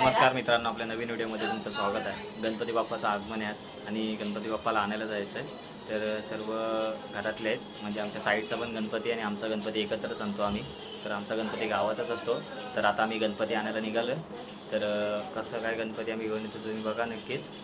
नमस्कार मित्रांनो आपल्या नवीन व्हिडिओमध्ये तुमचं स्वागत आहे. गणपती बाप्पाचं आगमन आहे आज आणि गणपती बाप्पाला आणायला जायचं आहे तर सर्व घरातले आहेत म्हणजे आमच्या साईडचा पण गणपती आणि आमचा गणपती एकत्रच आणतो आम्ही. तर आमचा गणपती गावातच असतो. तर आता आम्ही गणपती आणायला निघालो तर कसं काय गणपती आम्ही घेऊन येतो तुम्ही बघा नक्कीच.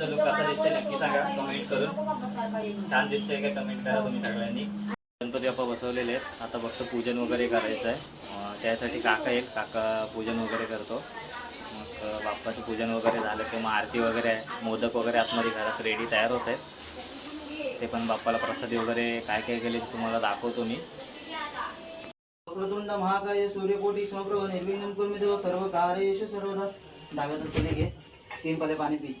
आमच्या लुक कसा दिसतोय नक्की सांगा. कमेंट करून. छान दिसतंय का कमेंट करा तुम्ही सगळ्यांनी. गणपती बाप्पा बसवलेले आहेत. आता फक्त पूजन वगैरे करायचं आहे. त्यासाठी काका एक काका पूजन वगैरे करतो. मग बाप्पाचं पूजन वगैरे झालं की मग आरती वगैरे आहे. मोदक वगैरे आतमध्ये घरात रेडी तयार होत आहेत. ते पण बाप्पाला प्रसादी वगैरे काय काय केले तुम्हाला दाखवतो मी. प्रतुंड महाकाय सूर्यकोटी समप्रभ निर्विघ्नं मी देव सर्व कार्येषु सर्वदा डाव्या दत्तने घे तीन पाले पाणी पी.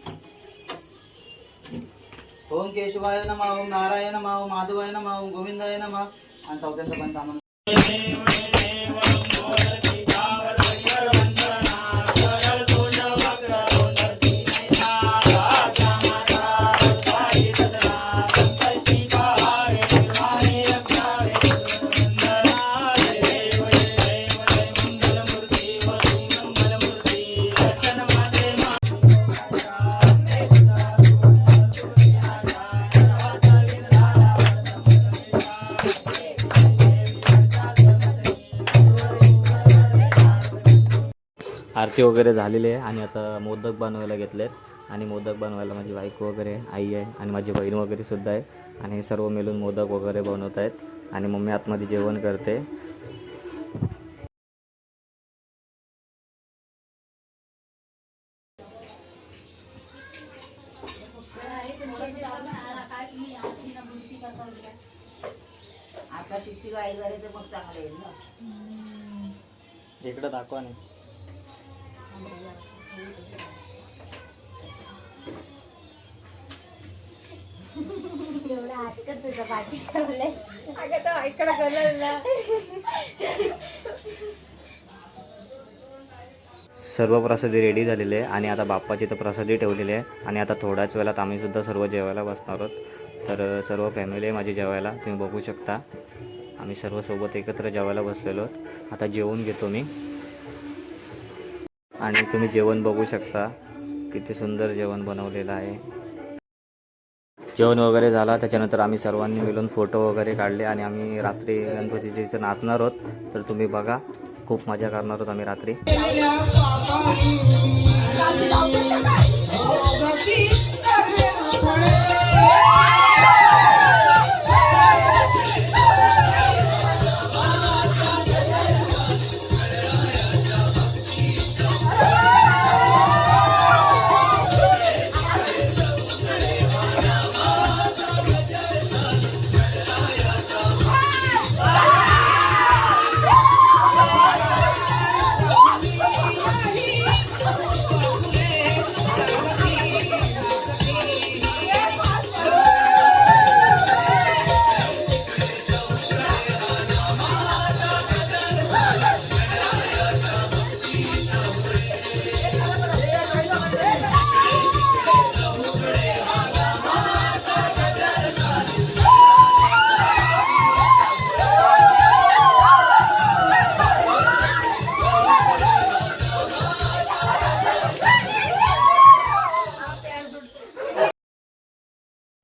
ఓం కేశవాయ నమ ఓం నారాయణ మా ఓం మాధవాయ మా ఓం గోవిందాయన మా అని చదువుతుంది పని आरती वगैरे झालेली आहे. आणि आता मोदक बनवायला घेतले आहेत आणि मोदक बनवायला माझी बायको वगैरे आई आहे आणि माझी बहीण वगैरे सुद्धा आहे. आणि हे सर्व मिळून मोदक वगैरे बनवत आहेत. आणि मम्मी आतमध्ये जेवण करते. आता शिक्षी वाईट झाले तर मग चांगलं येईल ना. इकडं दाखवा नाही एवढं हटकत तुझं पाठी ठेवलंय. अगं तो इकडं कलरला सर्व प्रसादी रेडी झालेले आहे आणि आता बाप्पाची तर प्रसादी ठेवलेली आहे. आणि आता थोड्याच वेळात आम्ही सुद्धा सर्व जेवायला बसणार आहोत. तर सर्व फॅमिली आहे माझी जेवायला. तुम्ही बघू शकता. आम्ही सर्व सोबत एकत्र जेवायला बसलेलो आहोत. आता जेवून घेतो मी. आणि तुम्ही जेवण बघू शकता. किती सुंदर जेवण बनवलेलं आहे. जेवण वगैरे झाला. त्याच्यानंतर आम्ही सर्वांनी मिळून फोटो वगैरे काढले आणि आम्ही रात्री गणपतीचे इथं नाचणार आहोत. तर तुम्ही बघा. खूप मजा करणार आहोत आम्ही रात्री.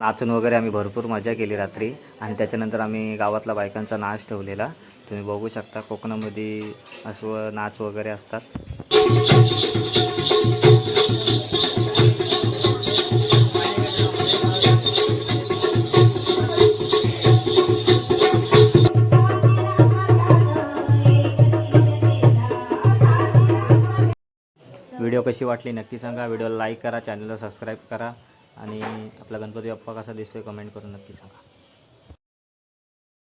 नाचून वगैरे आम्ही भरपूर मजा केली रात्री. आणि त्याच्यानंतर आम्ही गावातला बायकांचा नाच ठेवलेला. तुम्ही बघू शकता कोकणामध्ये असं नाच वगैरे असतात. व्हिडिओ कशी वाटली नक्की सांगा. व्हिडिओला लाईक करा चॅनलला सबस्क्राईब करा. आणि आपला गणपती बाप्पा कसा दिसतोय कमेंट करून नक्की सांगा.